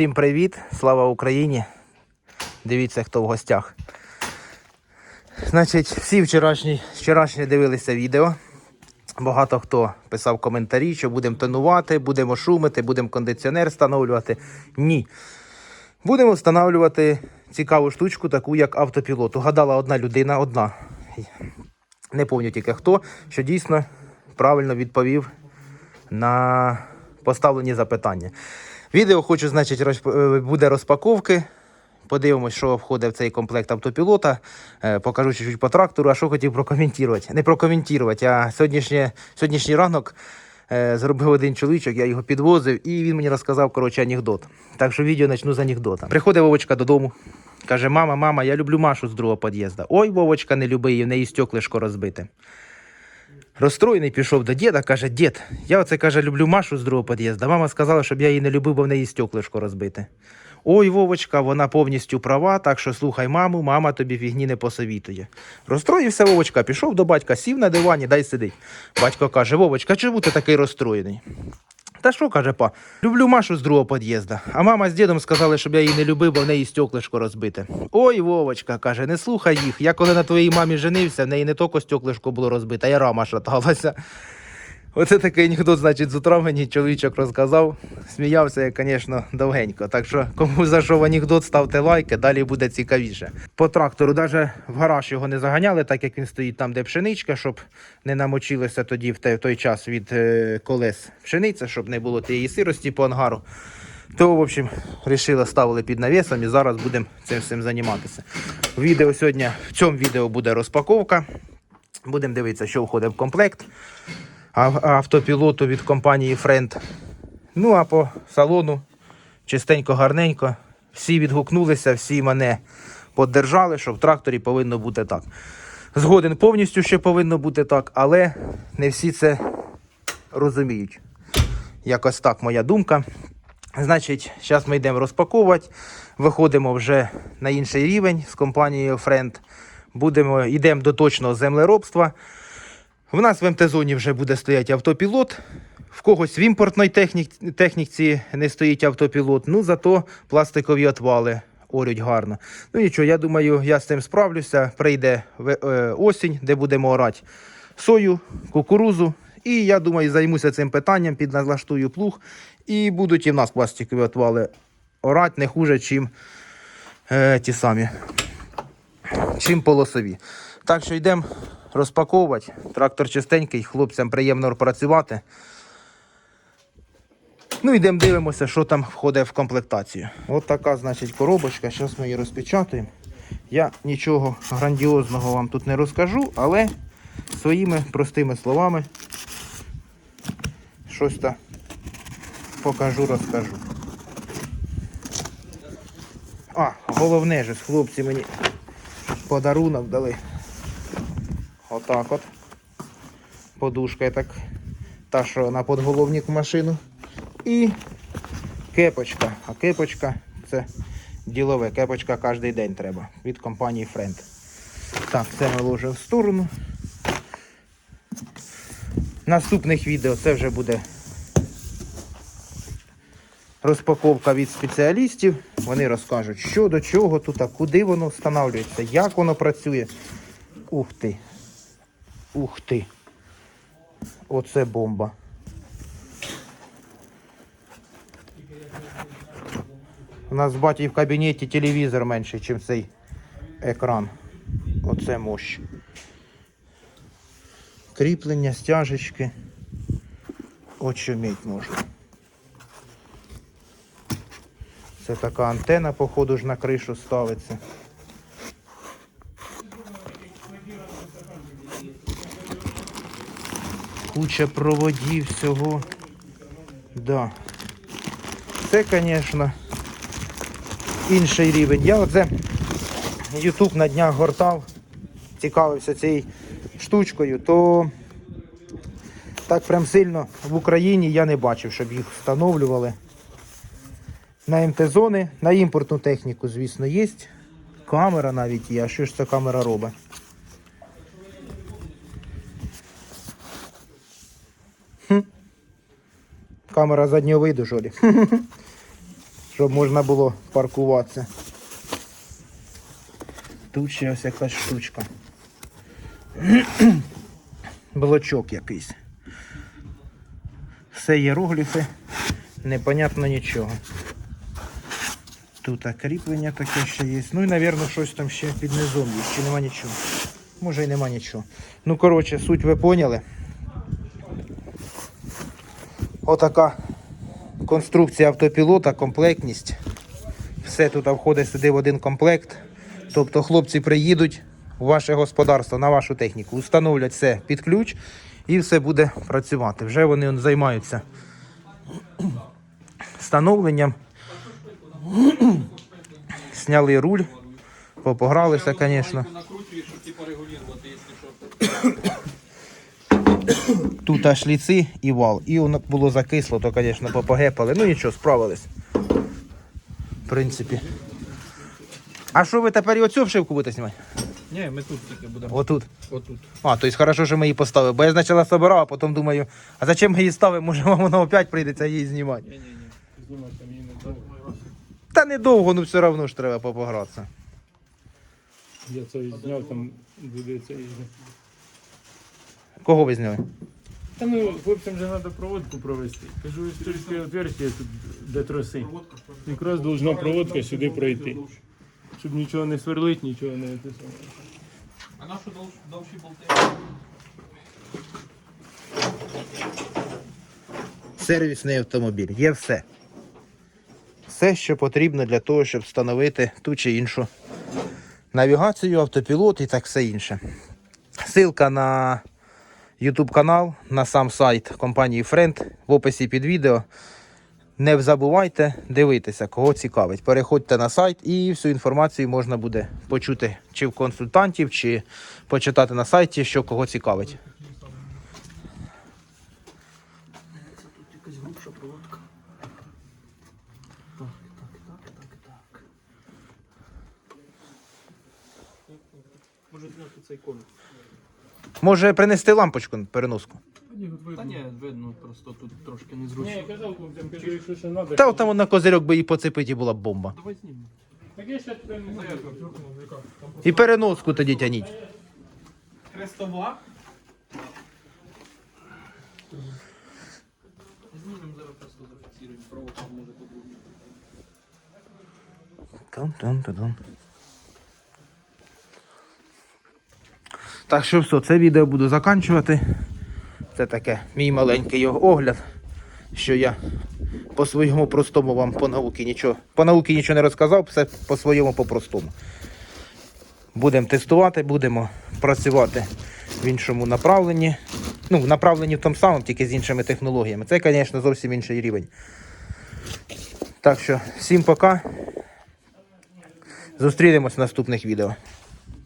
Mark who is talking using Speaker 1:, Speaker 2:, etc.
Speaker 1: Всім привіт! Слава Україні! Дивіться, хто в гостях. Значить, всі вчорашні, вчорашні дивилися відео. Багато хто писав коментарі, що будемо тонувати, будемо шумити, будемо кондиціонер встановлювати. Ні. Будемо встановлювати цікаву штучку, таку як автопілот. Угадала одна людина, одна. Не пам'ятаю тільки хто, що дійсно правильно відповів на поставлені запитання. Відео хочу, значить, розп- е, буде розпаковки. Подивимось, що входить в цей комплект автопілота. Е, Покажу чуть-чуть по трактору, а що хотів прокоментувати. Не прокоментувати, а сьогоднішнє, сьогоднішній ранок е, зробив один чоловічок, я його підвозив, і він мені розказав коротше, анекдот. Так що відео почну з анекдота. Приходить Вовочка додому. Каже: мама, мама, я люблю Машу з другого під'їзду. Ой, Вовочка не люби, її, в неї стеклишко розбите. Розстроєний пішов до діда, каже, дід, я оце каже, люблю Машу з другого під'їзду. Мама сказала, щоб я її не любив, бо в неї стеклишко розбите. Ой, Вовочка, вона повністю права, так що слухай маму, мама тобі фігні не посовітує. Розстроївся Вовочка, пішов до батька, сів на дивані, дай сидить. Батько каже: Вовочка, чому ти такий розстроєний? Та що, каже па, люблю Машу з другого під'їзду. А мама з дідом сказали, щоб я її не любив, бо в неї стеклишко розбите. Ой, Вовочка, каже, не слухай їх. Я коли на твоїй мамі женився, в неї не тільки стеклишко було розбите, а й рама шаталася. Оце такий анекдот, значить, з утра мені чоловічок розказав. Сміявся я, звісно, довгенько. Так що, кому зайшов анекдот, ставте лайки, далі буде цікавіше. По трактору навіть в гараж його не заганяли, так як він стоїть там, де пшеничка, щоб не намочилося тоді в той, час від е, колес пшениця, щоб не було тієї сирості по ангару. То, в общем, вирішили, ставили під навісом і зараз будемо цим всім займатися. Відео сьогодні, в цьому відео буде розпаковка. Будемо дивитися, що входить в комплект автопілоту від компанії Friend. Ну а по салону чистенько, гарненько. Всі відгукнулися, всі мене поддержали, що в тракторі повинно бути так. Згоден повністю, що повинно бути так, але не всі це розуміють. Якось так моя думка. Значить, зараз ми йдемо розпаковувати. Виходимо вже на інший рівень з компанією Friend. Будемо, йдемо до точного землеробства. В нас в МТ-зоні вже буде стояти автопілот. В когось в імпортній технік, техніці не стоїть автопілот. Ну, зато пластикові отвали орють гарно. Ну нічого, я думаю, я з цим справлюся. Прийде е, осінь, де будемо орати сою, кукурузу. І я думаю, займуся цим питанням, підналаштую плуг. І будуть і в нас пластикові отвали орати не хуже, чим е, ті самі чим полосові. Так що йдемо розпаковувати. Трактор чистенький, хлопцям приємно працювати. Ну, йдемо дивимося, що там входить в комплектацію. От така, значить, коробочка. Зараз ми її розпечатаємо. Я нічого грандіозного вам тут не розкажу, але своїми простими словами щось та покажу, розкажу. А, головне ж, хлопці мені подарунок дали. Отак от. Подушка так. Та, що на подголовник в машину. І кепочка. А кепочка це ділове. Кепочка кожен день треба. Від компанії Friend. Так, це ми ложимо в сторону. Наступних відео це вже буде розпаковка від спеціалістів. Вони розкажуть, що до чого тут, а куди воно встановлюється, як воно працює. Ух ти. Ух ти. Оце бомба. У нас з баті в кабінеті телевізор менший, ніж цей екран. Оце мощ. Кріплення, стяжечки. Очуміть можна. Це така антена, походу ж на кришу ставиться. Куча проводів всього. Да. Це, звісно, інший рівень. Я оце YouTube на днях гортав, цікавився цією штучкою, то так прям сильно в Україні я не бачив, щоб їх встановлювали. На МТ-зони, на імпортну техніку, звісно, є. Камера навіть є. А що ж ця камера робить? Камера заднього виду, жолі. щоб можна було паркуватися. Тут ще ось якась штучка. Блочок якийсь. Все іерогліфи, непонятно нічого. Тут кріплення таке ще є. Ну і, мабуть, щось там ще під низом є, чи нема нічого. Може і нема нічого. Ну, коротше, суть ви поняли. Отака конструкція автопілота, комплектність. Все тут входить сюди в один комплект. Тобто хлопці приїдуть у ваше господарство на вашу техніку, установлять все під ключ і все буде працювати. Вже вони займаються встановленням. Сняли руль, попогралися, звісно.
Speaker 2: Накручуєш, щоб типу регулювати, якщо що.
Speaker 1: Тут аж ліци і вал. І воно було закисло, то, звісно, попогепали. Ну нічого, справились. В принципі. А що ви тепер і оцю вшивку будете знімати?
Speaker 2: Ні, ми тут тільки будемо.
Speaker 1: Отут.
Speaker 2: Отут.
Speaker 1: А, то есть хорошо, що ми її поставили. Бо я спочатку собирав, а потім думаю, а зачем ми її ставимо? Може, вам воно опять прийдеться її знімати.
Speaker 2: Ні, ні, ні. Знімати там її не довго.
Speaker 1: Та недовго, ну все одно ж треба попогратися.
Speaker 3: Я це зняв, там буде це.
Speaker 1: Кого ви зняли?
Speaker 3: Та ну, хлопцям же треба проводку провести. Кажу, історичне отверстие тут де троси. Якраз должна проводка сюди пройти. Щоб нічого не сверлить, нічого не те саме.
Speaker 2: А нашу дов- довші болти?
Speaker 1: Сервісний автомобіль. Є все. Все, що потрібно для того, щоб встановити ту чи іншу навігацію, автопілот і так все інше. Ссылка на YouTube канал, на сам сайт компанії Friend в описі під відео. Не забувайте дивитися, кого цікавить. Переходьте на сайт і всю інформацію можна буде почути чи в консультантів, чи почитати на сайті, що кого цікавить.
Speaker 2: Може зняти цей колір?
Speaker 1: Може принести лампочку переноску.
Speaker 2: Та ні, видно, просто тут трошки
Speaker 3: Ні, я казав хлопцям, кажу, якщо ще треба.
Speaker 1: Та там на козирьок би її поцепити і була б бомба.
Speaker 2: Давай знімемо.
Speaker 3: Так я ще тепер.
Speaker 1: І переноску тоді тяніть.
Speaker 2: Хрестова? Знімемо зараз просто зафіксуємо. Проводка може подругу.
Speaker 1: Тун-тун-тун-тун. Так що все, це відео буду заканчувати. Це таке мій маленький його огляд, що я по своєму простому вам по науці нічого. По науці нічого не розказав, все по своєму по-простому. Будемо тестувати, будемо працювати в іншому направленні. Ну, в направленні в тому самому, тільки з іншими технологіями. Це, звісно, зовсім інший рівень. Так що, всім пока. Зустрінемось в наступних відео.